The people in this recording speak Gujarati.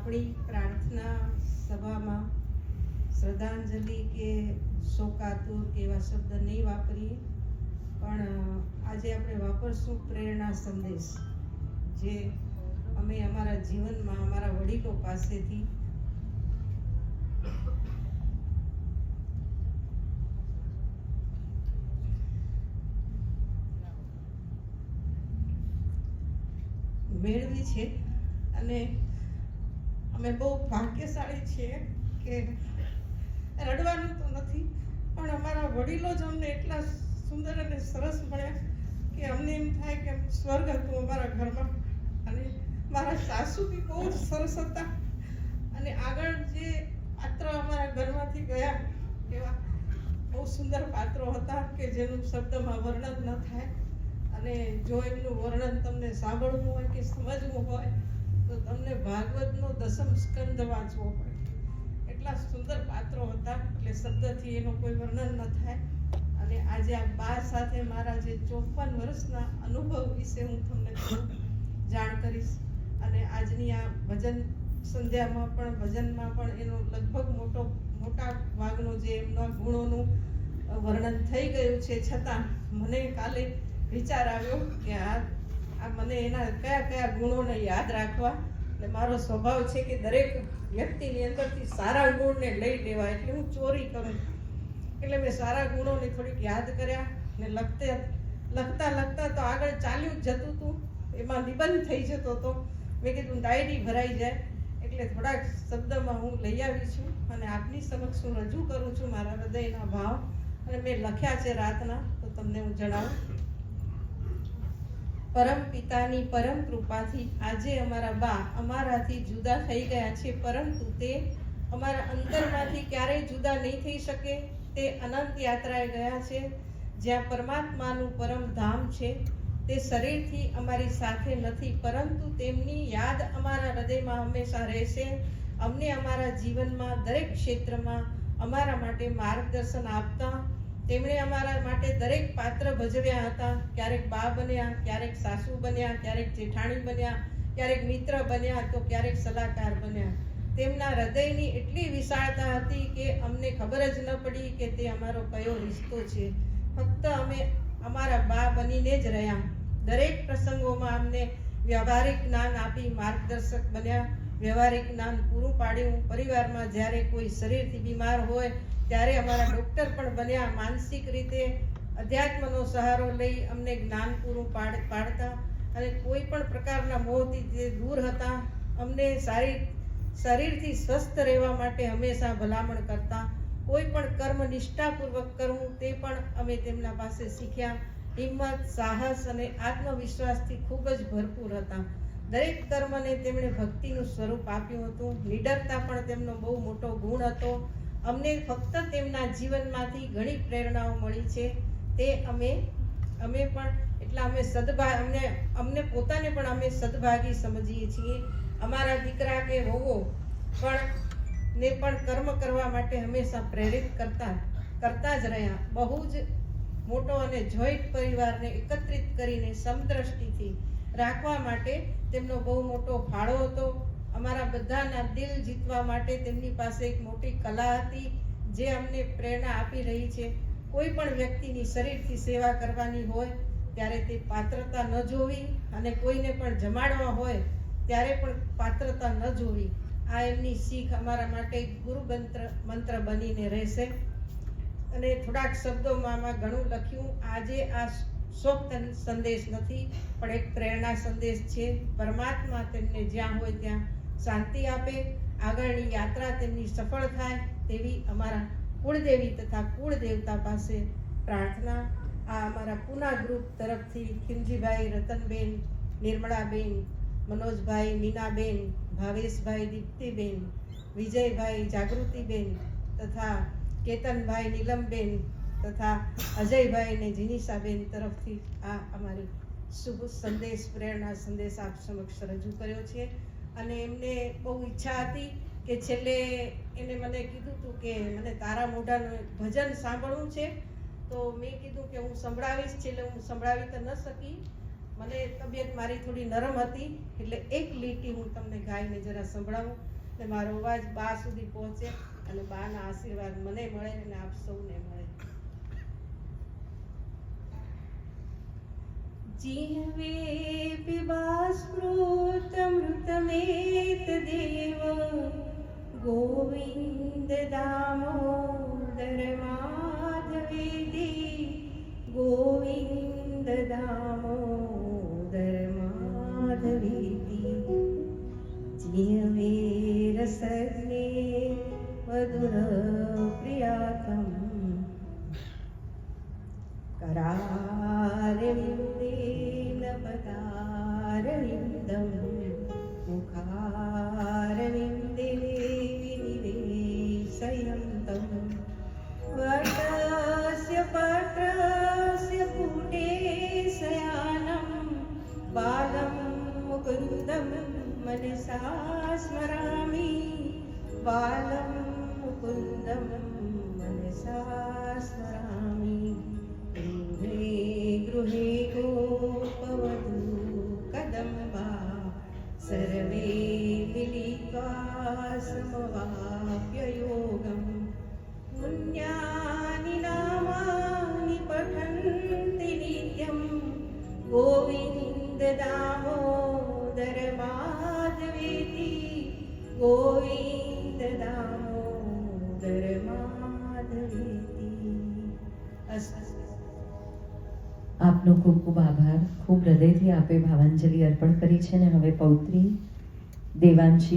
આપણી પ્રાર્થના સભામાં શ્રદ્ધાંજલિ કે શોકાતુર એવા શબ્દ નહીં વાપરીએ. પણ આજે આપણે વાપરશું પ્રેરણા સંદેશ, જે અમે અમારા જીવનમાં અમારા વડીલો પાસેથી મેળવી છે. અને અમે બહુ ભાગ્યશાળી છીએ કે રડવાનું તો નથી, પણ અમારા વડીલો જ અમને એટલા સુંદર અને સરસ મળ્યા કે અમને એમ થાય કે સ્વર્ગ હતું અમારા ઘરમાં. અને મારા સાસુ બી બહુ જ સરસ હતા. અને આગળ જે પાત્ર અમારા ઘરમાંથી ગયા, એવા બહુ સુંદર પાત્રો હતા કે જેનું શબ્દમાં વર્ણન ન થાય. અને જો એમનું વર્ણન તમને સાંભળવું હોય કે સમજવું હોય તો તમને ભાગવતનો દસમ સ્કંદ વાંચવો પડે. એટલા સુંદર પાત્રો હતા, એટલે શબ્દથી એનું કોઈ વર્ણન ન થાય. અને આજે આ બા સાથે મારા જે ચોપન વર્ષના અનુભવ વિશે હું તમને જાણ કરીશ. અને આજની આ ભજન સંધ્યામાં પણ, ભજનમાં પણ એનો લગભગ મોટો, મોટા ભાગનો જે એમના ગુણોનું વર્ણન થઈ ગયું છે. છતાં મને કાલે વિચાર આવ્યો કે આ આ મને એના કયા કયા ગુણોને યાદ રાખવા? એટલે મારો સ્વભાવ છે કે દરેક વ્યક્તિની અંદરથી સારા ગુણને લઈ લેવા એટલે હું ચોરી કરું એટલે મેં સારા ગુણોને થોડીક યાદ કર્યા ને લખતે લખતા લખતા તો આગળ ચાલ્યું જ જતું હતું એમાં નિબંધ થઈ જતો હતો મેં કીધું, ડાયરી ભરાઈ જાય. એટલે થોડાક શબ્દમાં હું લઈ આવી છું અને આપની સમક્ષ હું રજૂ કરું છું મારા હૃદયના ભાવ. અને મેં લખ્યા છે રાતના, તો તમને હું જણાવું. પરમ પિતાની પરમ કૃપાથી આજે અમારા બા અમારાથી જુદા થઈ ગયા છે, પરંતુ તે અમારા અંતરમાંથી ક્યારેય જુદા નહીં થઈ શકે. તે અનંત યાત્રાએ ગયા છે, જ્યાં પરમાત્માનું પરમ ધામ છે. તે શરીરથી અમારી સાથે નથી, પરંતુ તેમની યાદ અમારા હૃદયમાં હંમેશા રહેશે. અમને અમારા જીવનમાં, દરેક ક્ષેત્રમાં અમારા માટે માર્ગદર્શન આપતા તેમણે અમારા માટે દરેક પાત્ર ભજવ્યા હતા. ક્યારેક બા બન્યા, ક્યારેક સાસુ બન્યા, ક્યારેક જેઠાણી બન્યા, ક્યારેક મિત્ર બન્યા તો ક્યારેક સલાહકાર બન્યા. તેમના હૃદયની એટલી વિશાળતા હતી કે અમને ખબર જ ન પડી કે તે અમારો કયો રિશ્તો છે. ફક્ત અમે અમારા બા બનીને જ રહ્યા. દરેક પ્રસંગોમાં અમને વ્યવહારિક જ્ઞાન આપી માર્ગદર્શક બન્યા. વ્યવહારિક જ્ઞાન પૂરું પાડ્યું. પરિવારમાં જ્યારે કોઈ શરીરથી બીમાર હોય ત્યારે અમારા ડૉક્ટર પણ બન્યા, માનસિક રીતે અધ્યાત્મનો સહારો લઈ અમને જ્ઞાન પૂરું પાડ, પાડતા. અને કોઈ પણ પ્રકારના મોહથી જે દૂર હતા, અમને સારી, શરીરથી સ્વસ્થ રહેવા માટે હંમેશા ભલામણ કરતા. કોઈ પણ કર્મ નિષ્ઠાપૂર્વક કરવું, તે પણ અમે તેમના પાસે શીખ્યા. હિંમત, સાહસ અને આત્મવિશ્વાસથી ખૂબ જ ભરપૂર હતા. દરેક કર્મને તેમણે ભક્તિનું સ્વરૂપ આપ્યું હતું. નિડરતા પણ તેમનો બહુ મોટો ગુણ હતો. અમને ફક્ત તેમના જીવનમાંથી ઘણી પ્રેરણાઓ મળી છે. તે અમે અમે પણ એટલા અમે સદભાગ અમને અમને પોતાને પણ અમે સદભાગી સમજીએ છીએ. અમારા દીકરા કે વહુઓ પણ ને પણ કર્મ કરવા માટે હંમેશા પ્રેરિત કરતા કરતા જ રહ્યા. બહુ જ મોટો અને જોઈન્ટ પરિવારને એકત્રિત કરીને સમદ્રષ્ટિથી રાખવા માટે તેમનો બહુ મોટો ફાળો હતો. અમારા બધાના દિલ જીતવા માટે તેમની પાસે એક મોટી કલા હતી, જે અમને પ્રેરણા આપી રહી છે. કોઈ પણ વ્યક્તિની શરીરથી સેવા કરવાની હોય, ત્યારે તે પાત્રતા ન જોવી અને કોઈને પણ જમાડવા હોય, ત્યારે પણ પાત્રતા ન જોવી. આ એમની શીખ અમારા માટે ગુરુ મંત્ર મંત્ર બનીને રહેશે. અને થોડાક શબ્દોમાં આમાં ઘણું લખ્યું, આજે આ શોક સંદેશ નથી, પણ એક પ્રેરણા સંદેશ છે. પરમાત્મા તેમને જ્યાં હોય ત્યાં શાંતિ આપે, આગળની યાત્રા તેમની સફળ થાય તેવી અમારા કુળદેવી તથા કુળદેવતા પાસે પ્રાર્થના. આ અમારા પૂના ગ્રુપ તરફથી ખિમજીભાઈ રતનબેન, નિર્મળાબેન, મનોજભાઈ, મીનાબેન, ભાવેશભાઈ, દીપ્તિબેન, વિજયભાઈ, જાગૃતિબેન તથા કેતનભાઈ, નીલમબેન તથા અજયભાઈ અને જીનીસાબેન તરફથી આ અમારી શુભ સંદેશ, પ્રેરણા સંદેશ આપ સમક્ષ રજૂ કર્યો છે. અને એમને બહુ ઈચ્છા હતી કે છેલ્લે એને મને કીધું હતું કે મને તારા મોઢાનું ભજન સાંભળવું છે. તો મેં કીધું કે હું સંભળાવીશ, છેલ્લે હું સંભળાવી તો ન શકી. મને તબિયત મારી થોડી નરમ હતી, એટલે એક લીટી હું તમને ગાઈને જરા સંભળાવું અને મારો અવાજ બા સુધી પહોંચે અને બાના આશીર્વાદ મને મળે અને આપ સૌને મળે. जिह्वेऽपि बास्मृतमृतमेतदेव। गोविन्द दामो धर्माधवेदी गोविन्द ददामो धर्माधवेदी चिहवेरसने वधुरप्रियातम् करारविन्देलपदारविन्दं मुखारविन्दे निवेशयं तं वटस्य पात्रस्य कूटे शयानं बालं मुकुन्दं मनसा स्मरामि बालं मुकुन्दं मनसा समवाप्ययोगम् पुण्यानि नामानि पठन्ति नित्यं गोविन्द दामोदर माधवेति गोविन्द दामोदर माधवेति અસ્તુ આપનો ખૂબ ખૂબ આભાર ખૂબ હૃદયથી આપે ભાવાંજલિ અર્પણ કરી છે અને હવે પૌત્રી દેવાંશી